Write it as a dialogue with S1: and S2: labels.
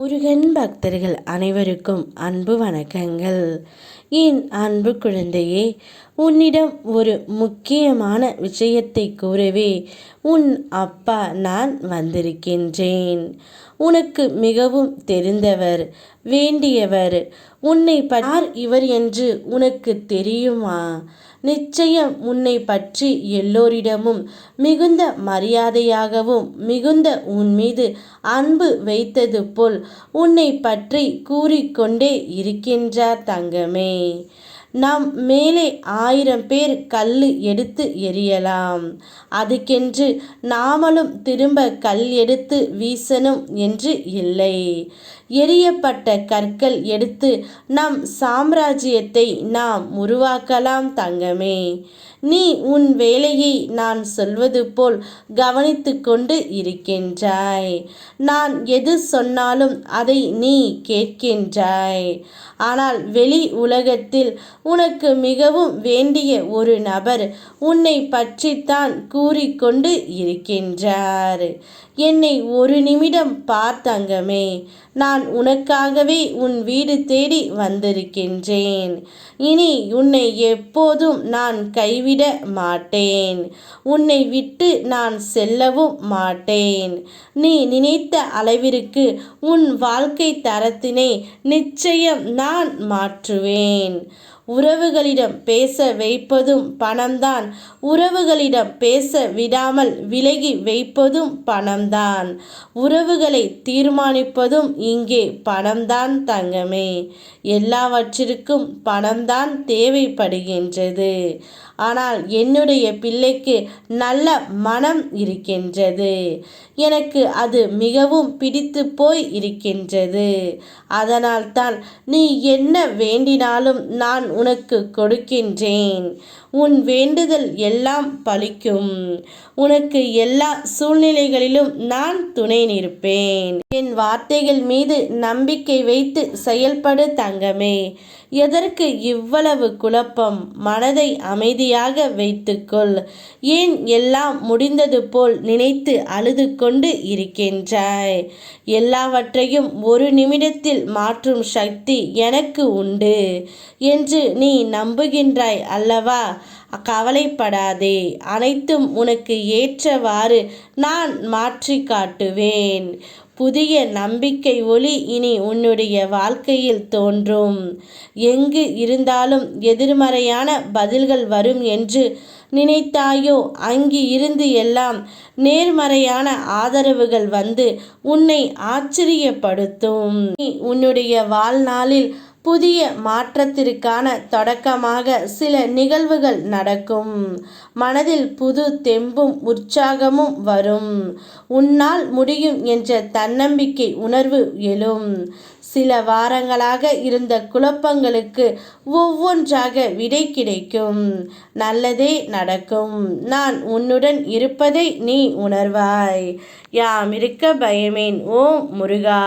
S1: முருகன் பக்தர்கள் அனைவருக்கும் அன்பு வணக்கங்கள். என் அன்பு குழந்தையே உன்னிடம் ஒரு முக்கியமான விஷயத்தை கூறவே உன் அப்பா நான் வந்திருக்கின்றேன். உனக்கு மிகவும் தெரிந்தவர் வேண்டியவர். உன்னை யார் இவர் என்று உனக்கு தெரியுமா? நிச்சயம் உன்னை பற்றி எல்லோரிடமும் மிகுந்த மரியாதையாகவும் மிகுந்த உன் மீது அன்பு வைத்தது போல் உன்னை பற்றி கூறிக்கொண்டே இருக்கின்றார் தங்கமே. நாம் மேலே ஆயிரம் பேர் கல் எடுத்து எரியலாம் அதுக்கென்று நாமளும் திரும்ப கல் எடுத்து வீசணும் என்று இல்லை. எரியப்பட்ட கற்கள் எடுத்து நம் சாம்ராஜ்யத்தை நாம் உருவாக்கலாம் தங்கமே. நீ உன் வேலையை நான் சொல்வது போல் கவனித்து கொண்டு இருக்கின்றாய். நான் எது சொன்னாலும் அதை நீ கேட்கின்றாய். ஆனால் வெளி உலகத்தில் உனக்கு மிகவும் வேண்டிய ஒரு நபர் உன்னை பற்றித்தான் கூறிக்கொண்டு இருக்கின்றார். என்னை ஒரு நிமிடம் பார்த்தங்கமே நான் உனக்காகவே உன் வீடு தேடி வந்திருக்கின்றேன். இனி உன்னை எப்போதும் நான் கைவி விட மாட்டேன். உன்னை விட்டு நான் செல்லவும் மாட்டேன். நீ நினைத்த அளவிற்கு உன் வாழ்க்கை தரத்தினை நிச்சயம் நான் மாற்றுவேன். உறவுகளிடம் பேச வைப்பதும் பணம்தான். உறவுகளிடம் பேச விடாமல் விலகி வைப்பதும் பணம்தான். உறவுகளை தீர்மானிப்பதும் இங்கே பணம்தான் தங்கமே. எல்லாவற்றிற்கும் பணம்தான் தேவைப்படுகின்றது. ஆனால் என்னுடைய பிள்ளைக்கு நல்ல மனம் இருக்கின்றது. எனக்கு அது மிகவும் பிடித்து போய் இருக்கின்றது. அதனால்தான் நீ என்ன வேண்டினாலும் நான் உனக்கு கொடுக்கின்றேன். உன் வேண்டுதல் எல்லாம் பலிக்கும் உனக்கு எல்லா சூழ்நிலைகளிலும் நான் துணை நிற்பேன். என் வார்த்தைகள் மீது நம்பிக்கை வைத்து செயல்படு தங்கமே. எதற்கு இவ்வளவு குழப்பம்? மனதை அமைதியாக வைத்துக்கொள். ஏன் எல்லாம் முடிந்தது போல் நினைத்து அழுது கொண்டு இருக்கின்றாய்? எல்லாவற்றையும் ஒரு நிமிடத்தில் மாற்றும் சக்தி எனக்கு உண்டு. என்று நீ நம்புகின்றாய் அல்லவா? கவலைப்படாதே அனைத்தும் உனக்கு ஏற்றவாறு நான் மாற்றி காட்டுவேன். புதிய நம்பிக்கை ஒளி இனி உன்னுடைய வாழ்க்கையில் தோன்றும். எங்கு இருந்தாலும் எதிர்மறையான பதில்கள் வரும் என்று நினைத்தாயோ அங்கு இருந்து எல்லாம் நேர்மறையான ஆதரவுகள் வந்து உன்னை ஆச்சரியப்படுத்தும். உன்னுடைய வாழ்நாளில் புதிய மாற்றத்திற்கான தொடக்கமாக சில நிகழ்வுகள் நடக்கும். மனதில் புது தெம்பும் உற்சாகமும் வரும். உன்னால் முடியும் என்ற தன்னம்பிக்கை உணர்வு எழும். சில வாரங்களாக இருந்த குழப்பங்களுக்கு ஒவ்வொன்றாக விடை கிடைக்கும். நல்லதே நடக்கும். நான் உன்னுடன் இருப்பதை நீ உணர்வாய். யாம் இருக்க பயமேன் ஓ முருகா!